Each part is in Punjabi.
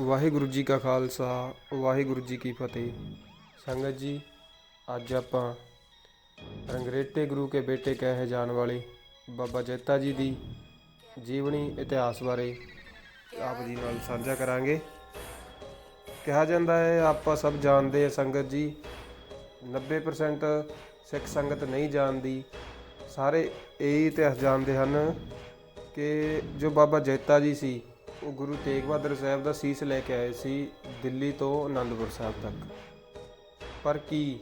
ਵਾਹਿਗੁਰੂ ਜੀ ਕਾ ਖਾਲਸਾ, ਵਾਹਿਗੁਰੂ ਜੀ ਕੀ ਫਤਿਹ। ਸੰਗਤ ਜੀ, ਅੱਜ ਆਪਾਂ ਰੰਗਰੇਟੇ ਗੁਰੂ ਕੇ ਬੇਟੇ ਕਹੇ ਜਾਣ ਵਾਲੇ ਬਾਬਾ ਜੈਤਾ ਜੀ ਦੀ ਜੀਵਨੀ ਇਤਿਹਾਸ ਬਾਰੇ ਆਪ ਜੀ ਨਾਲ ਸਾਂਝਾ ਕਰਾਂਗੇ। ਕਿਹਾ ਜਾਂਦਾ ਹੈ, ਆਪਾਂ ਸਭ ਜਾਣਦੇ ਹਾਂ ਸੰਗਤ ਜੀ 90% ਸਿੱਖ ਸੰਗਤ ਨਹੀਂ ਜਾਣਦੀ। ਸਾਰੇ ਇਹ ਇਤਿਹਾਸ ਜਾਣਦੇ ਹਨ ਕਿ ਜੋ ਬਾਬਾ ਜੈਤਾ ਜੀ ਸੀ ਉਹ ਗੁਰੂ ਤੇਗ ਬਹਾਦਰ ਸਾਹਿਬ ਦਾ ਸੀਸ ਲੈ ਕੇ ਆਏ ਸੀ ਦਿੱਲੀ ਤੋਂ ਆਨੰਦਪੁਰ ਸਾਹਿਬ ਤੱਕ। ਪਰ ਕੀ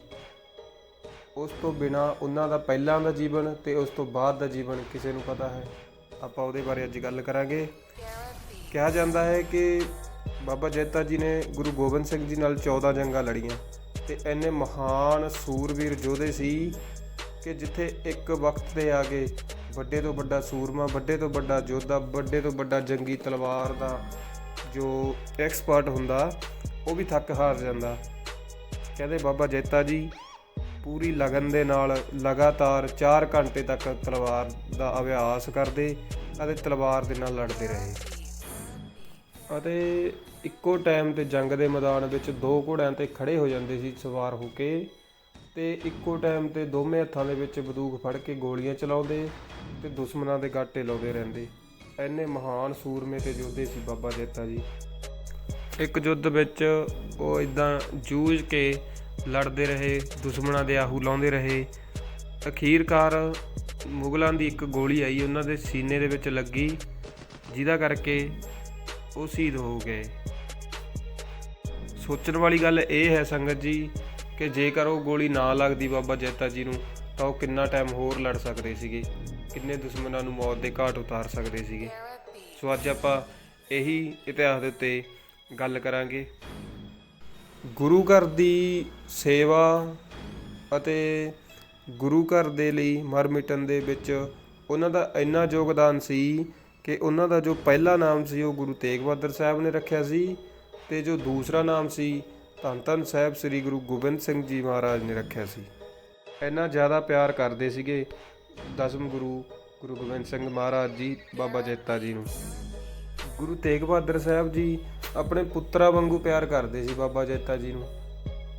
ਉਸ ਤੋਂ ਬਿਨਾ ਉਹਨਾਂ ਦਾ ਪਹਿਲਾਂ ਦਾ ਜੀਵਨ ਤੇ ਉਸ ਤੋਂ ਬਾਅਦ ਦਾ ਜੀਵਨ ਕਿਸੇ ਨੂੰ ਪਤਾ ਹੈ? ਆਪਾਂ ਉਹਦੇ ਬਾਰੇ ਅੱਜ ਗੱਲ ਕਰਾਂਗੇ। ਕਿਹਾ ਜਾਂਦਾ ਹੈ ਕਿ ਬਾਬਾ ਜੈਤਾ ਜੀ ਨੇ ਗੁਰੂ ਗੋਬਿੰਦ ਸਿੰਘ ਜੀ ਨਾਲ 14 ਜੰਗਾਂ ਲੜੀਆਂ ਤੇ ਇੰਨੇ ਮਹਾਨ ਸੂਰਵੀਰ ਯੋਧੇ ਸੀ ਕਿ ਜਿੱਥੇ ਇੱਕ ਵਕਤ ਤੇ ਆ ਕੇ ਵੱਡੇ ਤੋਂ ਵੱਡਾ ਸੂਰਮਾ, ਵੱਡੇ ਤੋਂ ਵੱਡਾ ਯੋਧਾ ਵੱਡੇ ਤੋਂ ਵੱਡਾ ਜੰਗੀ ਤਲਵਾਰ ਦਾ ਜੋ ਐਕਸਪਰਟ ਹੁੰਦਾ, ਉਹ ਵੀ ਥੱਕ ਹਾਰ ਜਾਂਦਾ। ਕਹਿੰਦੇ ਬਾਬਾ ਜੈਤਾ ਜੀ, ਪੂਰੀ ਲਗਨ ਦੇ ਨਾਲ ਲਗਾਤਾਰ 4 ਘੰਟੇ ਤੱਕ ਤਲਵਾਰ ਦਾ ਅਭਿਆਸ ਕਰਦੇ ਅਤੇ ਤਲਵਾਰ ਦੇ ਨਾਲ ਲੜਦੇ ਰਹੇ। ਅਤੇ ਇੱਕੋ ਟਾਈਮ ਤੇ ਜੰਗ ਦੇ ਮੈਦਾਨ ਵਿੱਚ ਦੋ ਘੋੜਿਆਂ ਤੇ ਖੜੇ ਹੋ ਜਾਂਦੇ ਸੀ ਸਵਾਰ ਹੋ ਕੇ। ਤੇ ਇੱਕੋ ਟਾਈਮ ਤੇ ਦੋਵੇਂ ਹੱਥਾਂ ਦੇ ਵਿੱਚ ਬੰਦੂਕ ਫੜ ਕੇ ਗੋਲੀਆਂ ਚਲਾਉਂਦੇ ਤੇ ਦੁਸ਼ਮਣਾਂ ਦੇ ਗਾਟੇ ਲਾਉਂਦੇ ਰਹਿੰਦੇ। ਐਨੇ ਮਹਾਨ ਸੂਰਮੇ ਤੇ ਯੋਧੇ ਸੀ ਬਾਬਾ ਜੈਤਾ ਜੀ। ਇੱਕ ਯੁੱਧ ਵਿੱਚ ਉਹ ਇਦਾਂ ਜੂਝ ਕੇ ਲੜਦੇ ਰਹੇ, ਦੁਸ਼ਮਣਾਂ ਦੇ ਆਹੂ ਲਾਉਂਦੇ ਰਹੇ। ਅਖੀਰਕਾਰ ਮੁਗਲਾਂ ਦੀ ਇੱਕ ਗੋਲੀ ਆਈ, ਉਹਨਾਂ ਦੇ ਸੀਨੇ ਦੇ ਵਿੱਚ ਲੱਗੀ, ਜਿਹਦਾ ਕਰਕੇ ਉਹ ਸ਼ਹੀਦ ਹੋ ਗਏ। ਸੋਚਣ ਵਾਲੀ ਗੱਲ ਇਹ ਹੈ ਸੰਗਤ ਜੀ ਕਿ ਜੇਕਰ ਉਹ ਗੋਲੀ ਨਾ ਲੱਗਦੀ ਬਾਬਾ ਜੈਤਾ ਜੀ ਨੂੰ, ਤਾਂ ਉਹ ਕਿੰਨਾ ਟਾਈਮ ਹੋਰ ਲੜ ਸਕਦੇ ਸੀਗੇ? ਕਿੰਨੇ ਦੁਸ਼ਮਣਾਂ ਨੂੰ ਮੌਤ ਦੇ ਘਾਟ ਉਤਾਰ ਸਕਦੇ ਸੀਗੇ? ਸੋ ਅੱਜ ਆਪਾਂ ਇਹੀ ਇਤਿਹਾਸ ਦੇ ਉੱਤੇ ਗੱਲ ਕਰਾਂਗੇ। ਗੁਰੂ ਘਰ ਦੀ ਸੇਵਾ ਅਤੇ ਗੁਰੂ ਘਰ ਦੇ ਲਈ ਮਰ ਮਿਟਣ ਦੇ ਵਿੱਚ ਉਹਨਾਂ ਦਾ ਇੰਨਾ ਯੋਗਦਾਨ ਸੀ ਕਿ ਉਹਨਾਂ ਦਾ ਜੋ ਪਹਿਲਾ ਨਾਮ ਸੀ ਉਹ ਗੁਰੂ ਤੇਗ ਬਹਾਦਰ ਸਾਹਿਬ ਨੇ ਰੱਖਿਆ ਸੀ ਤੇ ਜੋ ਦੂਸਰਾ ਨਾਮ ਸੀ ਧੰਨ ਧੰਨ ਸਾਹਿਬ ਸ੍ਰੀ ਗੁਰੂ ਗੋਬਿੰਦ ਸਿੰਘ ਜੀ ਮਹਾਰਾਜ ਨੇ ਰੱਖਿਆ ਸੀ। ਇੰਨਾ ਜ਼ਿਆਦਾ ਪਿਆਰ ਕਰਦੇ ਸੀਗੇ ਦਸਮ ਗੁਰੂ ਗੁਰੂ ਗੋਬਿੰਦ ਸਿੰਘ ਮਹਾਰਾਜ ਜੀ, ਬਾਬਾ ਜੈਤਾ ਜੀ ਨੂੰ। ਗੁਰੂ ਤੇਗ ਬਹਾਦਰ ਸਾਹਿਬ ਜੀ ਆਪਣੇ ਪੁੱਤਰਾ ਵਾਂਗੂ ਪਿਆਰ ਕਰਦੇ ਸੀ ਬਾਬਾ ਜੈਤਾ ਜੀ ਨੂੰ।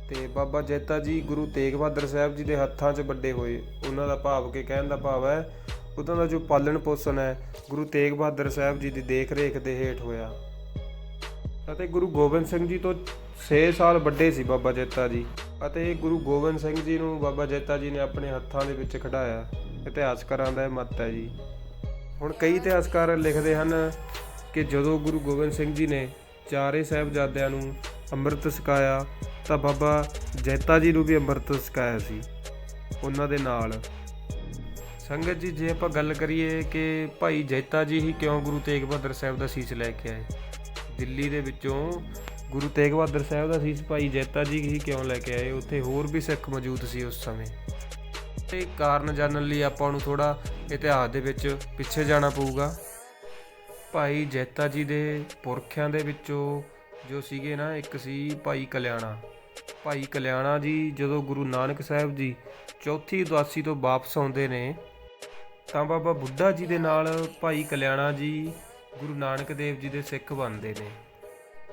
ਤੇ ਬਾਬਾ ਜੈਤਾ ਜੀ ਗੁਰੂ ਤੇਗ ਬਹਾਦਰ ਸਾਹਿਬ ਜੀ ਦੇ ਹੱਥਾਂ 'ਚ ਵੱਡੇ ਹੋਏ। ਉਹਨਾਂ ਦਾ ਭਾਵ ਕਿ ਕਹਿਣ ਦਾ ਭਾਵ ਹੈ, ਉਹਨਾਂ ਦਾ ਜੋ ਪਾਲਣ ਪੋਸ਼ਣ ਹੈ, ਗੁਰੂ ਤੇਗ ਬਹਾਦਰ ਸਾਹਿਬ ਜੀ ਦੀ ਦੇਖ ਰੇਖ ਦੇ ਹੇਠ ਹੋਇਆ। ਅਤੇ ਗੁਰੂ ਗੋਬਿੰਦ ਸਿੰਘ ਜੀ ਤੋਂ 6 ਸਾਲ ਵੱਡੇ ਸੀ ਬਾਬਾ ਜੈਤਾ ਜੀ। ਅਤੇ ਗੁਰੂ ਗੋਬਿੰਦ ਸਿੰਘ ਜੀ ਨੂੰ ਬਾਬਾ ਜੈਤਾ ਜੀ ਨੇ ਆਪਣੇ ਹੱਥਾਂ ਦੇ ਵਿੱਚ ਖੜਾਇਆ ਇਤਿਹਾਸਕਾਰਾਂ ਦਾ ਇਹ ਮਤ ਹੈ ਜੀ। ਹੁਣ ਕਈ ਇਤਿਹਾਸਕਾਰ ਲਿਖਦੇ ਹਨ ਕਿ ਜਦੋਂ ਗੁਰੂ ਗੋਬਿੰਦ ਸਿੰਘ ਜੀ ਨੇ ਚਾਰੇ ਸਾਹਿਬਜ਼ਾਦਿਆਂ ਨੂੰ ਅੰਮ੍ਰਿਤ ਛਕਾਇਆ, ਤਾਂ ਬਾਬਾ ਜੈਤਾ ਜੀ ਨੂੰ ਵੀ ਅੰਮ੍ਰਿਤ ਛਕਾਇਆ ਸੀ। ਉਹਨਾਂ ਦੇ ਨਾਲ। ਸੰਗਤ ਜੀ, ਜੇ ਆਪਾਂ ਗੱਲ ਕਰੀਏ ਕਿ ਭਾਈ ਜੈਤਾ ਜੀ ਹੀ ਕਿਉਂ ਗੁਰੂ ਤੇਗ ਬਹਾਦਰ ਸਾਹਿਬ ਦਾ ਸੀਸ ਲੈ ਕੇ ਆਏ? ਦਿੱਲੀ ਦੇ ਵਿੱਚੋਂ ਗੁਰੂ ਤੇਗ ਬਹਾਦਰ ਸਾਹਿਬ ਦਾ ਸੀਸ ਭਾਈ ਜੈਤਾ ਜੀ ਹੀ ਕਿਉਂ ਲੈ ਕੇ ਆਏ? ਉੱਥੇ ਹੋਰ ਵੀ ਸਿੱਖ ਮੌਜੂਦ ਸੀ ਉਸ ਸਮੇਂ। ਤੇ ਕਾਰਨ ਜਾਣਨ ਲਈ ਆਪਾਂ ਨੂੰ ਥੋੜਾ ਇਤਿਹਾਸ ਦੇ ਵਿੱਚ ਪਿੱਛੇ ਜਾਣਾ ਪਊਗਾ। ਭਾਈ ਜੈਤਾ ਜੀ ਦੇ ਪੁਰਖਿਆਂ ਦੇ ਵਿੱਚੋਂ ਜੋ ਸੀਗੇ ਨਾ, ਇੱਕ ਸੀ ਭਾਈ ਕਲਿਆਣਾ। ਭਾਈ ਕਲਿਆਣਾ ਜੀ ਜਦੋਂ ਗੁਰੂ ਨਾਨਕ ਸਾਹਿਬ ਜੀ ਚੌਥੀ ਉਦਾਸੀ ਤੋਂ ਵਾਪਸ ਆਉਂਦੇ ਨੇ, ਤਾਂ ਬਾਬਾ ਬੁੱਢਾ ਜੀ ਦੇ ਨਾਲ ਭਾਈ ਕਲਿਆਣਾ ਜੀ ਗੁਰੂ ਨਾਨਕ ਦੇਵ ਜੀ ਦੇ ਸਿੱਖ ਬਣਦੇ ਨੇ।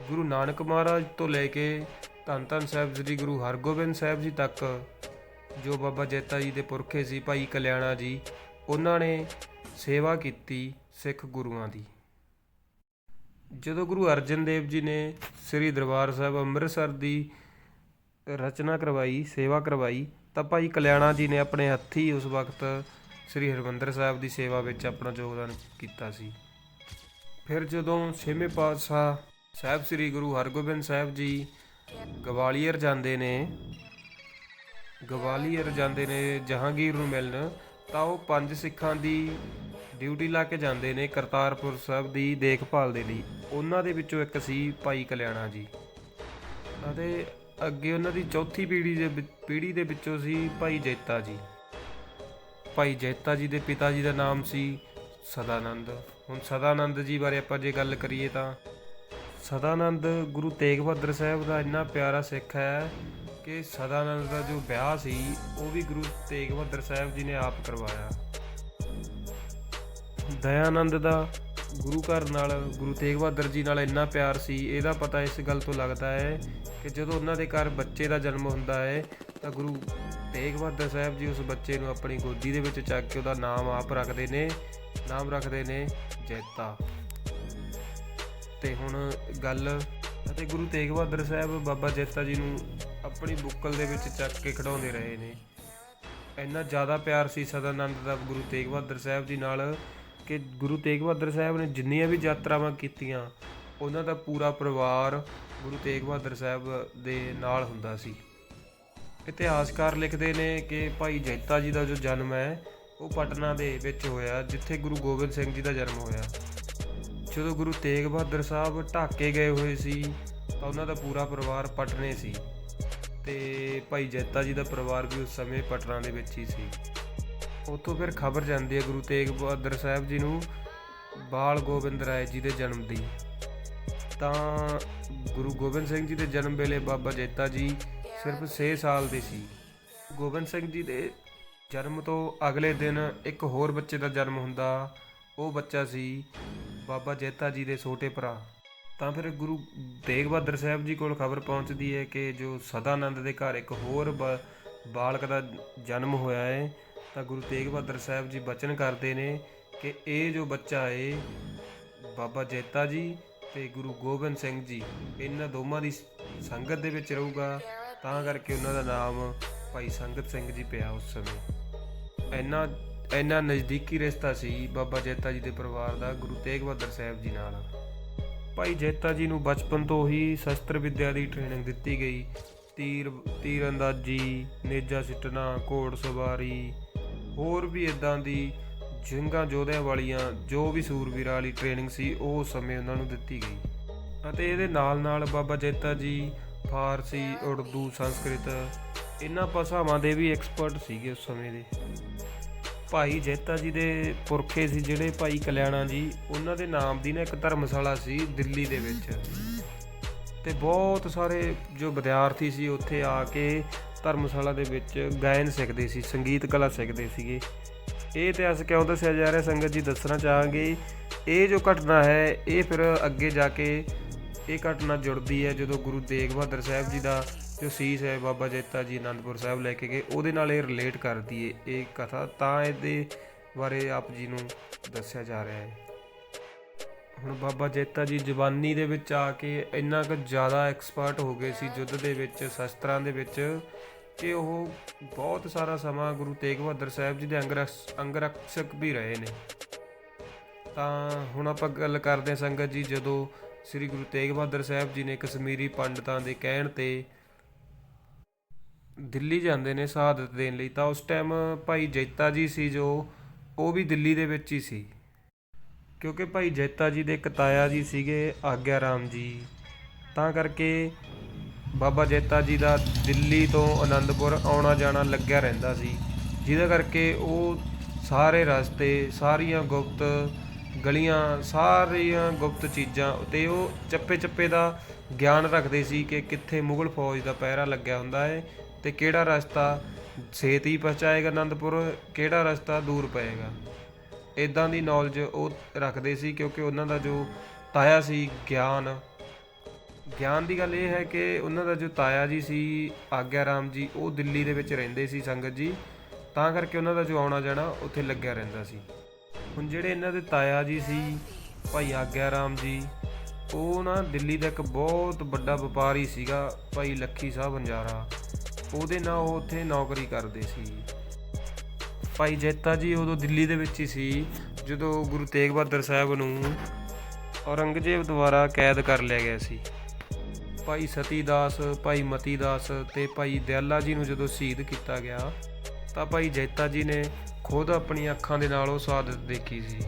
ਗੁਰੂ ਨਾਨਕ ਮਹਾਰਾਜ ਤੋਂ ਲੈ ਕੇ ਧੰਨ ਧੰਨ ਸਾਹਿਬ ਸ੍ਰੀ ਗੁਰੂ ਹਰਗੋਬਿੰਦ ਸਾਹਿਬ ਜੀ ਤੱਕ, ਜੋ ਬਾਬਾ ਜੈਤਾ ਜੀ ਦੇ ਪੁਰਖੇ ਸੀ, ਭਾਈ ਕਲਿਆਣਾ ਜੀ, ਉਹਨਾਂ ਨੇ ਸੇਵਾ ਕੀਤੀ ਸਿੱਖ ਗੁਰੂਆਂ ਦੀ। ਜਦੋਂ ਗੁਰੂ ਅਰਜਨ ਦੇਵ ਜੀ ਨੇ ਸ੍ਰੀ ਦਰਬਾਰ ਸਾਹਿਬ ਅੰਮ੍ਰਿਤਸਰ ਦੀ ਰਚਨਾ ਕਰਵਾਈ, ਸੇਵਾ ਕਰਵਾਈ, ਤਾਂ ਭਾਈ ਕਲਿਆਣਾ ਜੀ ਨੇ ਆਪਣੇ ਹੱਥੀ ਉਸ ਵਕਤ ਸ੍ਰੀ ਹਰਮੰਦਰ ਸਾਹਿਬ ਦੀ ਸੇਵਾ ਵਿੱਚ ਆਪਣਾ ਯੋਗਦਾਨ ਕੀਤਾ ਸੀ। ਫਿਰ ਜਦੋਂ ਛੇਵੇਂ ਪਾਤਸ਼ਾਹ ਸਾਹਿਬ ਸ੍ਰੀ ਗੁਰੂ ਹਰਗੋਬਿੰਦ ਸਾਹਿਬ ਜੀ ਗਵਾਲੀਅਰ ਜਾਂਦੇ ਨੇ, ਗਵਾਲੀਅਰ ਜਾਂਦੇ ਨੇ ਜਹਾਂਗੀਰ ਨੂੰ ਮਿਲਣ, ਤਾਂ ਉਹ ਪੰਜ ਸਿੱਖਾਂ ਦੀ ਡਿਊਟੀ ਲਾ ਕੇ ਜਾਂਦੇ ਨੇ ਕਰਤਾਰਪੁਰ ਸਾਹਿਬ ਦੀ ਦੇਖਭਾਲ ਦੇ ਲਈ। ਉਹਨਾਂ ਦੇ ਵਿੱਚੋਂ ਇੱਕ ਸੀ ਭਾਈ ਕਲਿਆਣਾ ਜੀ। ਅਤੇ ਅੱਗੇ ਉਹਨਾਂ ਦੀ ਚੌਥੀ ਪੀੜ੍ਹੀ ਦੇ ਵਿੱਚ- ਪੀੜ੍ਹੀ ਦੇ ਵਿੱਚੋਂ ਸੀ ਭਾਈ ਜੈਤਾ ਜੀ। ਭਾਈ ਜੈਤਾ ਜੀ ਦੇ ਪਿਤਾ ਜੀ ਦਾ ਨਾਮ ਸੀ ਸਦਾਨੰਦ। ਹੁਣ ਸਦਾਨੰਦ ਜੀ ਬਾਰੇ ਆਪਾਂ ਜੇ ਗੱਲ ਕਰੀਏ ਤਾਂ ਸਦਾਨੰਦ ਗੁਰੂ ਤੇਗ ਬਹਾਦਰ ਸਾਹਿਬ ਦਾ ਇੰਨਾ ਪਿਆਰਾ ਸਿੱਖ ਹੈ ਕਿ ਸਦਾਨੰਦ ਦਾ ਜੋ ਵਿਆਹ ਸੀ, ਉਹ ਵੀ ਗੁਰੂ ਤੇਗ ਬਹਾਦਰ ਸਾਹਿਬ ਜੀ ਨੇ ਆਪ ਕਰਵਾਇਆ। ਦਇਆਨੰਦ ਦਾ ਗੁਰੂ ਘਰ ਨਾਲ, ਗੁਰੂ ਤੇਗ ਬਹਾਦਰ ਜੀ ਨਾਲ ਇੰਨਾ ਪਿਆਰ ਸੀ, ਇਹਦਾ ਪਤਾ ਇਸ ਗੱਲ ਤੋਂ ਲੱਗਦਾ ਹੈ ਕਿ ਜਦੋਂ ਉਹਨਾਂ ਦੇ ਘਰ ਬੱਚੇ ਦਾ ਜਨਮ ਹੁੰਦਾ ਹੈ ਤਾਂ ਗੁਰੂ ਤੇਗ ਬਹਾਦਰ ਸਾਹਿਬ ਜੀ ਉਸ ਬੱਚੇ ਨੂੰ ਆਪਣੀ ਗੋਦੀ ਦੇ ਵਿੱਚ ਚੱਕ ਕੇ ਉਹਦਾ ਨਾਮ ਆਪ ਰੱਖਦੇ ਨੇ, ਨਾਮ ਰੱਖਦੇ ਨੇ ਜੈਤਾ। ਤੇ ਹੁਣ ਗੱਲ ਅਤੇ ਗੁਰੂ ਤੇਗ ਬਹਾਦਰ ਸਾਹਿਬ ਬਾਬਾ ਜੈਤਾ ਜੀ ਨੂੰ ਆਪਣੀ ਬੁੱਕਲ ਦੇ ਵਿੱਚ ਚੱਕ ਕੇ ਖੜਾਉਂਦੇ ਰਹੇ ਨੇ। ਇੰਨਾ ਜ਼ਿਆਦਾ ਪਿਆਰ ਸੀ ਸਦਾਨੰਦ ਦਾ ਗੁਰੂ ਤੇਗ ਬਹਾਦਰ ਸਾਹਿਬ ਜੀ ਨਾਲ ਕਿ ਗੁਰੂ ਤੇਗ ਬਹਾਦਰ ਸਾਹਿਬ ਨੇ ਜਿੰਨੀਆਂ ਵੀ ਯਾਤਰਾਵਾਂ ਕੀਤੀਆਂ, ਉਹਨਾਂ ਦਾ ਪੂਰਾ ਪਰਿਵਾਰ ਗੁਰੂ ਤੇਗ ਬਹਾਦਰ ਸਾਹਿਬ ਦੇ ਨਾਲ ਹੁੰਦਾ ਸੀ। ਇਤਿਹਾਸਕਾਰ ਲਿਖਦੇ ਨੇ ਕਿ ਭਾਈ ਜੈਤਾ ਜੀ ਦਾ ਜੋ ਜਨਮ ਹੈ, ਉਹ ਪਟਨਾ ਦੇ ਵਿੱਚ ਹੋਇਆ, ਜਿੱਥੇ ਗੁਰੂ ਗੋਬਿੰਦ ਸਿੰਘ ਜੀ ਦਾ ਜਨਮ ਹੋਇਆ। ਜਦੋਂ ਗੁਰੂ ਤੇਗ ਬਹਾਦਰ ਸਾਹਿਬ ਢਾਕੇ ਗਏ ਹੋਏ ਸੀ, ਤਾਂ ਉਹਨਾਂ ਦਾ ਪੂਰਾ ਪਰਿਵਾਰ ਪਟਨੇ ਸੀ ਤੇ ਭਾਈ ਜੈਤਾ ਜੀ ਦਾ ਪਰਿਵਾਰ ਵੀ ਉਸ ਸਮੇਂ ਪਟਨਾ ਦੇ ਵਿੱਚ ਹੀ ਸੀ। ਉੱਥੋਂ ਫਿਰ ਖਬਰ ਜਾਂਦੀ ਹੈ ਗੁਰੂ ਤੇਗ ਬਹਾਦਰ ਸਾਹਿਬ ਜੀ ਨੂੰ, ਬਾਲ ਗੋਬਿੰਦ ਰਾਏ ਜੀ ਦੇ ਜਨਮ ਦੀ। ਤਾਂ ਗੁਰੂ ਗੋਬਿੰਦ ਸਿੰਘ ਜੀ ਦੇ ਜਨਮ ਵੇਲੇ ਬਾਬਾ ਜੈਤਾ ਜੀ ਸਿਰਫ 6 ਸਾਲ ਦੇ ਸੀ। ਗੋਬਿੰਦ ਸਿੰਘ ਜੀ ਦੇ ਜਨਮ ਤੋਂ ਅਗਲੇ ਦਿਨ ਇੱਕ ਹੋਰ ਬੱਚੇ ਦਾ ਜਨਮ ਹੁੰਦਾ। ਉਹ ਬੱਚਾ ਸੀ ਬਾਬਾ ਜੈਤਾ ਜੀ ਦੇ ਛੋਟੇ ਭਰਾ। ਤਾਂ ਫਿਰ ਗੁਰੂ ਤੇਗ ਬਹਾਦਰ ਸਾਹਿਬ ਜੀ ਕੋਲ ਖਬਰ ਪਹੁੰਚਦੀ ਹੈ ਕਿ ਜੋ ਸਦਾਨੰਦ ਦੇ ਘਰ ਇੱਕ ਹੋਰ ਬ- ਬਾਲਕ ਦਾ ਜਨਮ ਹੋਇਆ ਹੈ ਤਾਂ ਗੁਰੂ ਤੇਗ ਬਹਾਦਰ ਸਾਹਿਬ ਜੀ ਬਚਨ ਕਰਦੇ ਨੇ ਕਿ ਇਹ ਜੋ ਬੱਚਾ ਹੈ ਬਾਬਾ ਜੈਤਾ ਜੀ ਤੇ ਗੁਰੂ ਗੋਬਿੰਦ ਸਿੰਘ ਜੀ, ਇਹਨਾਂ ਦੋਵਾਂ ਦੀ ਸੰਗਤ ਦੇ ਵਿੱਚ ਰਹੂਗਾ। ਤਾਂ ਕਰਕੇ ਉਹਨਾਂ ਦਾ ਨਾਮ ਭਾਈ ਸੰਗਤ ਸਿੰਘ ਜੀ ਪਿਆ ਉਸ ਸਮੇਂ। ਇੰਨਾ ਇੰਨਾ ਨਜ਼ਦੀਕੀ ਰਿਸ਼ਤਾ ਸੀ ਬਾਬਾ ਜੈਤਾ ਜੀ ਦੇ ਪਰਿਵਾਰ ਦਾ ਗੁਰੂ ਤੇਗ ਬਹਾਦਰ ਸਾਹਿਬ ਜੀ ਨਾਲ। ਭਾਈ ਜੈਤਾ ਜੀ ਨੂੰ ਬਚਪਨ ਤੋਂ ਹੀ ਸ਼ਸਤਰ ਵਿੱਦਿਆ ਦੀ ਟ੍ਰੇਨਿੰਗ ਦਿੱਤੀ ਗਈ। ਤੀਰ ਤੀਰ ਅੰਦਾਜ਼ੀ ਨੇਜਾ ਸਿੱਟਣਾ, ਘੋੜ ਸਵਾਰੀ, ਹੋਰ ਵੀ ਇਦਾਂ ਦੀ ਸਿੰਘਾਂ ਜੋਧਿਆਂ ਵਾਲੀਆਂ ਜੋ ਵੀ ਸੂਰਵੀਰਾਂ ਵਾਲੀ ਟ੍ਰੇਨਿੰਗ ਸੀ, ਉਹ ਉਸ ਸਮੇਂ ਉਹਨਾਂ ਨੂੰ ਦਿੱਤੀ ਗਈ। ਅਤੇ ਇਹਦੇ ਨਾਲ ਨਾਲ ਬਾਬਾ ਜੈਤਾ ਜੀ ਫਾਰਸੀ, ਉਰਦੂ, ਸੰਸਕ੍ਰਿਤ, ਇਹਨਾਂ ਭਾਸ਼ਾਵਾਂ ਦੇ ਵੀ ਐਕਸਪਰਟ ਸੀਗੇ ਉਸ ਸਮੇਂ ਦੇ। ਭਾਈ ਜੈਤਾ ਜੀ ਦੇ ਪੁਰਖੇ ਸੀ ਜਿਹੜੇ ਭਾਈ ਕਲਿਆਣਾ ਜੀ, ਉਹਨਾਂ ਦੇ ਨਾਮ ਦੀ ਨਾ ਇੱਕ ਧਰਮਸ਼ਾਲਾ ਸੀ ਦਿੱਲੀ ਦੇ ਵਿੱਚ। ਤੇ ਬਹੁਤ ਸਾਰੇ ਜੋ ਵਿਦਿਆਰਥੀ ਸੀ ਉੱਥੇ ਆ ਕੇ ਧਰਮਸ਼ਾਲਾ ਦੇ ਵਿੱਚ ਗਾਇਨ ਸਿੱਖਦੇ ਸੀ, ਸੰਗੀਤ ਕਲਾ ਸਿੱਖਦੇ ਸੀਗੇ। ਇਹ ਇਤਿਹਾਸ ਕਿਉਂ ਦੱਸਿਆ ਜਾ ਰਿਹਾ, ਸੰਗਤ ਜੀ ਦੱਸਣਾ ਚਾਹਾਂਗੇ, ਇਹ ਜੋ ਘਟਨਾ ਹੈ, ਇਹ ਫਿਰ ਅੱਗੇ ਜਾ ਕੇ ਇਹ ਘਟਨਾ ਜੁੜਦੀ ਹੈ ਜਦੋਂ ਗੁਰੂ ਤੇਗ ਬਹਾਦਰ ਸਾਹਿਬ ਜੀ ਦਾ ਜੋ ਸੀਸ ਹੈ ਬਾਬਾ ਜੈਤਾ ਜੀ ਅਨੰਦਪੁਰ ਸਾਹਿਬ ਲੈ ਕੇ ਗਏ, ਉਹਦੇ ਨਾਲ ਇਹ ਰਿਲੇਟ ਕਰਦੀ ਹੈ ਇਹ ਕਥਾ। ਤਾਂ ਇਹਦੇ ਬਾਰੇ ਆਪ ਜੀ ਨੂੰ ਦੱਸਿਆ ਜਾ ਰਿਹਾ ਹੈ। ਹੁਣ ਬਾਬਾ ਜੈਤਾ ਜੀ ਜਵਾਨੀ ਦੇ ਵਿੱਚ ਆ ਕੇ ਇੰਨਾ ਕੁ ਜ਼ਿਆਦਾ ਐਕਸਪਰਟ ਹੋ ਗਏ ਸੀ ਯੁੱਧ ਦੇ ਵਿੱਚ, ਸ਼ਸਤਰਾਂ ਦੇ ਵਿੱਚ, ਕਿ ਉਹ ਬਹੁਤ ਸਾਰਾ ਸਮਾਂ ਗੁਰੂ ਤੇਗ ਬਹਾਦਰ ਸਾਹਿਬ ਜੀ ਦੇ ਅੰਗਰਕਸ਼ ਅੰਗਰਕਸ਼ਕ ਵੀ ਰਹੇ ਨੇ। ਤਾਂ ਹੁਣ ਆਪਾਂ ਗੱਲ ਕਰਦੇ ਹਾਂ ਸੰਗਤ ਜੀ ਜਦੋਂ ਸ੍ਰੀ ਗੁਰੂ ਤੇਗ ਬਹਾਦਰ ਸਾਹਿਬ ਜੀ ਨੇ ਕਸ਼ਮੀਰੀ ਪੰਡਤਾਂ ਦੇ ਕਹਿਣ ਤੇ ਦਿੱਲੀ ਜਾਂਦੇ ਨੇ ਸ਼ਹਾਦਤ ਦੇਣ ਲਈ, ਤਾਂ ਉਸ ਟਾਈਮ ਭਾਈ ਜੈਤਾ ਜੀ ਸੀ ਜੋ, ਉਹ ਵੀ ਦਿੱਲੀ ਦੇ ਵਿੱਚ ਹੀ ਸੀ। ਕਿਉਂਕਿ ਭਾਈ ਜੈਤਾ ਜੀ ਦੇ ਇੱਕ ਤਾਇਆ ਜੀ ਸੀਗੇ ਆਗਿਆ ਰਾਮ ਜੀ। ਤਾਂ ਕਰਕੇ ਬਾਬਾ ਜੈਤਾ ਜੀ ਦਾ ਦਿੱਲੀ ਤੋਂ ਆਨੰਦਪੁਰ ਆਉਣਾ ਜਾਣਾ ਲੱਗਿਆ ਰਹਿੰਦਾ ਸੀ। ਜਿਹਦੇ ਕਰਕੇ ਉਹ ਸਾਰੇ ਰਸਤੇ, ਸਾਰੀਆਂ ਗੁਪਤ ਗਲੀਆਂ ਸਾਰੀਆਂ ਗੁਪਤ ਚੀਜ਼ਾਂ ਤੇ ਉਹ ਚੱਪੇ ਚੱਪੇ ਦਾ ਗਿਆਨ ਰੱਖਦੇ ਸੀ ਕਿ ਕਿੱਥੇ ਮੁਗਲ ਫੌਜ ਦਾ ਪਹਿਰਾ ਲੱਗਿਆ ਹੁੰਦਾ ਹੈ ਤੇ ਕਿਹੜਾ ਰਸਤਾ ਛੇਤੀ ਪਹੁੰਚਾਏਗਾ ਅਨੰਦਪੁਰ, ਕਿਹੜਾ ਰਸਤਾ ਦੂਰ ਪਏਗਾ। ਇਦਾਂ ਦੀ ਨੌਲੇਜ ਉਹ ਰੱਖਦੇ ਸੀ ਕਿਉਂਕਿ ਉਹਨਾਂ ਦਾ ਜੋ ਤਾਇਆ ਸੀ ਗਿਆਨ ਗਿਆਨ ਦੀ ਗੱਲ ਇਹ ਹੈ ਕਿ ਉਹਨਾਂ ਦਾ ਜੋ ਤਾਇਆ ਜੀ ਸੀ ਆਗਿਆ ਰਾਮ ਜੀ, ਉਹ ਦਿੱਲੀ ਦੇ ਵਿੱਚ ਰਹਿੰਦੇ ਸੀ ਸੰਗਤ ਜੀ, ਤਾਂ ਕਰਕੇ ਉਹਨਾਂ ਦਾ ਜੋ ਆਉਣਾ ਜਾਣਾ ਉੱਥੇ ਲੱਗਿਆ ਰਹਿੰਦਾ ਸੀ। ਹੁਣ ਜਿਹੜੇ ਇਹਨਾਂ ਦੇ ਤਾਇਆ ਜੀ ਸੀ, ਭਾਈ ਆਗਿਆ ਰਾਮ ਜੀ, ਉਹ ਨਾ ਦਿੱਲੀ ਦਾ ਇੱਕ ਬਹੁਤ ਵੱਡਾ ਵਪਾਰੀ ਸੀਗਾ, ਭਾਈ ਲੱਖੀ ਸਾਹਿਬ ਅੰਜਾਰਾ। ਉਹਦੇ ਨਾਲ ਉਹ ਉੱਥੇ ਨੌਕਰੀ ਕਰਦੇ ਸੀ। ਭਾਈ ਜੈਤਾ ਜੀ ਉਦੋਂ ਦਿੱਲੀ ਦੇ ਵਿੱਚ ਹੀ ਸੀ, ਜਦੋਂ ਗੁਰੂ ਤੇਗ ਬਹਾਦਰ ਸਾਹਿਬ ਨੂੰ ਔਰੰਗਜ਼ੇਬ ਦੁਆਰਾ ਕੈਦ ਕਰ ਲਿਆ ਗਿਆ ਸੀ। ਭਾਈ ਸਤੀ ਦਾਸ ਭਾਈ ਮਤੀ ਦਾਸ ਤੇ ਭਾਈ ਦਿਆਲਾ ਜੀ ਨੂੰ ਜਦੋਂ ਸ਼ਹੀਦ ਕੀਤਾ ਗਿਆ, ਤਾਂ ਭਾਈ ਜੈਤਾ ਜੀ ਨੇ ਖੁਦ ਆਪਣੀਆਂ ਅੱਖਾਂ ਦੇ ਨਾਲ ਉਹ ਸ਼ਹਾਦਤ ਦੇਖੀ ਸੀ।